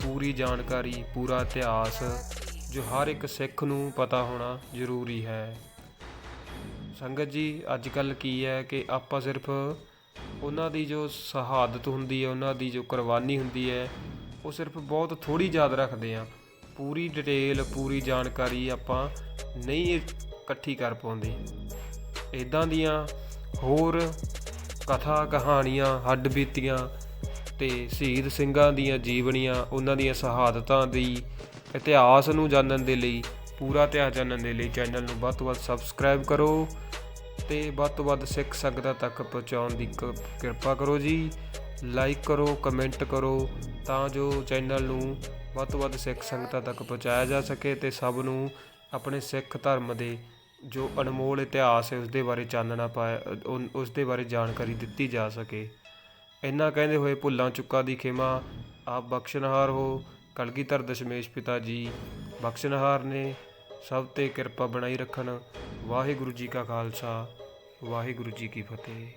ਪੂਰੀ ਜਾਣਕਾਰੀ, ਪੂਰਾ ਇਤਿਹਾਸ, ਜੋ ਹਰ ਇੱਕ ਸਿੱਖ ਨੂੰ ਪਤਾ ਹੋਣਾ ਜ਼ਰੂਰੀ ਹੈ। ਸੰਗਤ ਜੀ ਅੱਜ ਕੱਲ ਕੀ ਹੈ ਕਿ ਆਪਾਂ ਸਿਰਫ ਉਹਨਾਂ ਦੀ ਜੋ ਸ਼ਹਾਦਤ ਹੁੰਦੀ ਹੈ, ਉਹਨਾਂ ਦੀ ਜੋ ਕੁਰਬਾਨੀ ਹੁੰਦੀ ਹੈ, ਉਹ ਸਿਰਫ ਬਹੁਤ ਥੋੜੀ ਯਾਦ ਰੱਖਦੇ ਆ ਪੂਰੀ ਡਿਟੇਲ ਪੂਰੀ ਜਾਣਕਾਰੀ ਆਪਾਂ ਨਹੀਂ ਇਕੱਠੀ ਕਰ ਪਾਉਂਦੇ। ਇਦਾਂ ਦੀਆਂ ਹੋਰ ਕਥਾ ਕਹਾਣੀਆਂ, ਹੱਡ ਬੀਤੀਆਂ ਤੇ ਸ਼ਹੀਦ ਸਿੰਘਾਂ ਦੀਆਂ ਜੀਵਨੀਆਂ, ਉਹਨਾਂ ਦੀਆਂ ਸ਼ਹਾਦਤਾਂ ਦੀ ਇਤਿਹਾਸ ਨੂੰ ਜਾਣਨ ਦੇ ਲਈ ਪੂਰਾ ਇਤਿਹਾਸ ਜਾਣਨ ਦੇ ਲਈ ਚੈਨਲ ਨੂੰ ਵੱਧ ਤੋਂ ਵੱਧ ਸਬਸਕ੍ਰਾਈਬ ਕਰੋ ਤੇ ਵੱਧ ਤੋਂ ਵੱਧ ਸਿੱਖ ਸੰਗਤਾਂ ਤੱਕ ਪਹੁੰਚਾਉਣ ਦੀ ਕ- ਕਿਰਪਾ ਕਰੋ ਜੀ। ਲਾਈਕ ਕਰੋ ਕਮੈਂਟ ਕਰੋ ਤਾਂ ਜੋ ਚੈਨਲ ਨੂੰ ਵੱਧ ਤੋਂ ਵੱਧ ਸਿੱਖ ਸੰਗਤਾਂ ਤੱਕ ਪਹੁੰਚਾਇਆ ਜਾ ਸਕੇ ਤੇ ਸਭ ਨੂੰ ਆਪਣੇ ਸਿੱਖ ਧਰਮ ਦੇ ਜੋ ਅਨਮੋਲ ਇਤਿਹਾਸ ਹੈ ਉਸ ਦੇ ਬਾਰੇ ਚਾਨਣਾ ਪਾਇਆ ਉਸ ਦੇ ਬਾਰੇ ਜਾਣਕਾਰੀ ਦਿੱਤੀ ਜਾ ਸਕੇ। ਇੰਨਾ ਕਹਿੰਦੇ ਹੋਏ ਭੁੱਲਾਂ ਚੁੱਕਾ ਦੀ ਖਿਮਾ, ਆਪ ਬਖਸ਼ਣਹਾਰ ਹੋ। ਕਲਗੀਧਰ ਦਸ਼ਮੇਸ਼ ਪਿਤਾ ਜੀ ਬਖਸ਼ਣਹਾਰ ਨੇ। ਸਭ ਤੇ ਕਿਰਪਾ ਬਣਾਈ ਰੱਖਣ। ਵਾਹਿਗੁਰੂ ਜੀ ਕਾ ਖਾਲਸਾ ਵਾਹਿਗੁਰੂ ਜੀ ਕੀ ਫਤਿਹ।